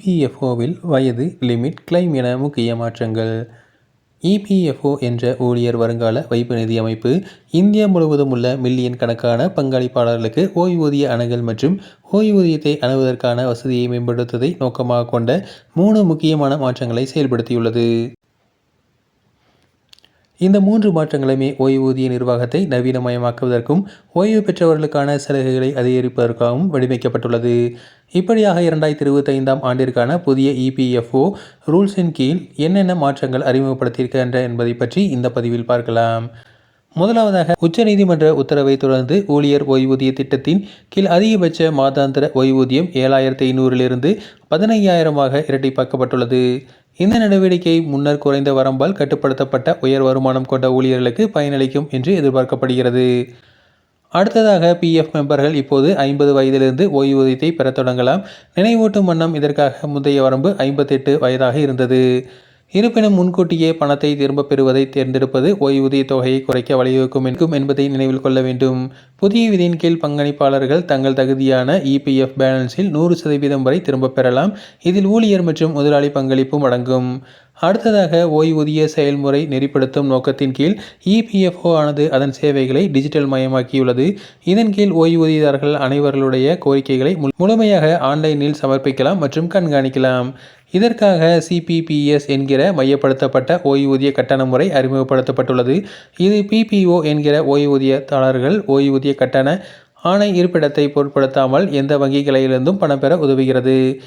இபிஎஃப்ஓவில் வயது limit claim என முக்கிய மாற்றங்கள். இபிஎஃப்ஓ என்ற ஊழியர் வருங்கால வைப்பு நிதி அமைப்பு இந்தியா முழுவதும் உள்ள மில்லியன் கணக்கான பங்களிப்பாளர்களுக்கு ஓய்வூதிய அணுகல் மற்றும் ஓய்வூதியத்தை அணுகுவதற்கான வசதியை மேம்படுத்துவதை நோக்கமாக கொண்ட மூணு முக்கியமான மாற்றங்களை செயல்படுத்தியுள்ளது. இந்த மூன்று மாற்றங்களுமே ஓய்வூதிய நிர்வாகத்தை நவீனமயமாக்குவதற்கும் ஓய்வு பெற்றவர்களுக்கான சலுகைகளை அதிகரிப்பதற்காகவும் வடிவமைக்கப்பட்டுள்ளது. இப்படியாக இரண்டாயிரத்தி இருபத்தைந்தாம் ஆண்டிற்கான புதிய இபிஎஃப்ஓ ரூல்ஸின் கீழ் என்னென்ன மாற்றங்கள் அறிமுகப்படுத்தியிருக்கின்றன என்பதை பற்றி இந்த பதிவில் பார்க்கலாம். முதலாவதாக உச்சநீதிமன்ற உத்தரவை தொடர்ந்து ஊழியர் ஓய்வூதிய திட்டத்தின் கீழ் அதிகபட்ச மாதாந்திர ஓய்வூதியம் ஏழாயிரத்தி ஐநூறிலிருந்து பதினையாயிரமாக இரட்டிப்பாக்கப்பட்டுள்ளது. இந்த நடவடிக்கை முன்னர் குறைந்த வரம்பால் கட்டுப்படுத்தப்பட்ட உயர் வருமானம் கொண்ட ஊழியர்களுக்கு பயனளிக்கும் என்று எதிர்பார்க்கப்படுகிறது. அடுத்ததாக பிஎஃப் மெம்பர்கள் இப்போது ஐம்பது வயதிலிருந்து ஓய்வூதியத்தை பெறத் தொடங்கலாம். நினைவூட்டும் வண்ணம் இதற்காக முந்தைய வரம்பு ஐம்பத்தெட்டு வயதாக இருந்தது. இருப்பினும் முன்கூட்டியே பணத்தை திரும்பப் பெறுவதை தேர்ந்தெடுப்பது ஓய்வூதிய தொகையை குறைக்க வழிவகுக்கும் இருக்கும் என்பதை நினைவில் கொள்ள வேண்டும். புதிய விதியின் கீழ் பங்களிப்பாளர்கள் தங்கள் தகுதியான இபிஎஃப் பேலன்ஸில் நூறு சதவீதம் வரை திரும்பப் பெறலாம். இதில் ஊழியர் மற்றும் முதலாளி பங்களிப்பும் அடங்கும். அடுத்ததாக ஓய்வூதிய செயல்முறை நெறிப்படுத்தும் நோக்கத்தின் கீழ் இபிஎஃப்ஓ ஆனது அதன் சேவைகளை டிஜிட்டல் மயமாக்கியுள்ளது. இதன் கீழ் ஓய்வூதியதாரர்கள் அனைவர்களுடைய கோரிக்கைகளை முழு- முழுமையாக ஆன்லைனில் சமர்ப்பிக்கலாம் மற்றும் கண்காணிக்கலாம். இதற்காக சிபிபிஎஸ் என்கிற மையப்படுத்தப்பட்ட ஓய்வூதிய கட்டண முறை அறிமுகப்படுத்தப்பட்டுள்ளது. இது பிபிஓ என்கிற ஓய்வூதியதாரர்கள் ஓய்வூதிய கட்டண ஆணை இருப்பிடத்தை பொருட்படுத்தாமல் எந்த வங்கிகளிலிருந்தும் பணம் பெற உதவுகிறது.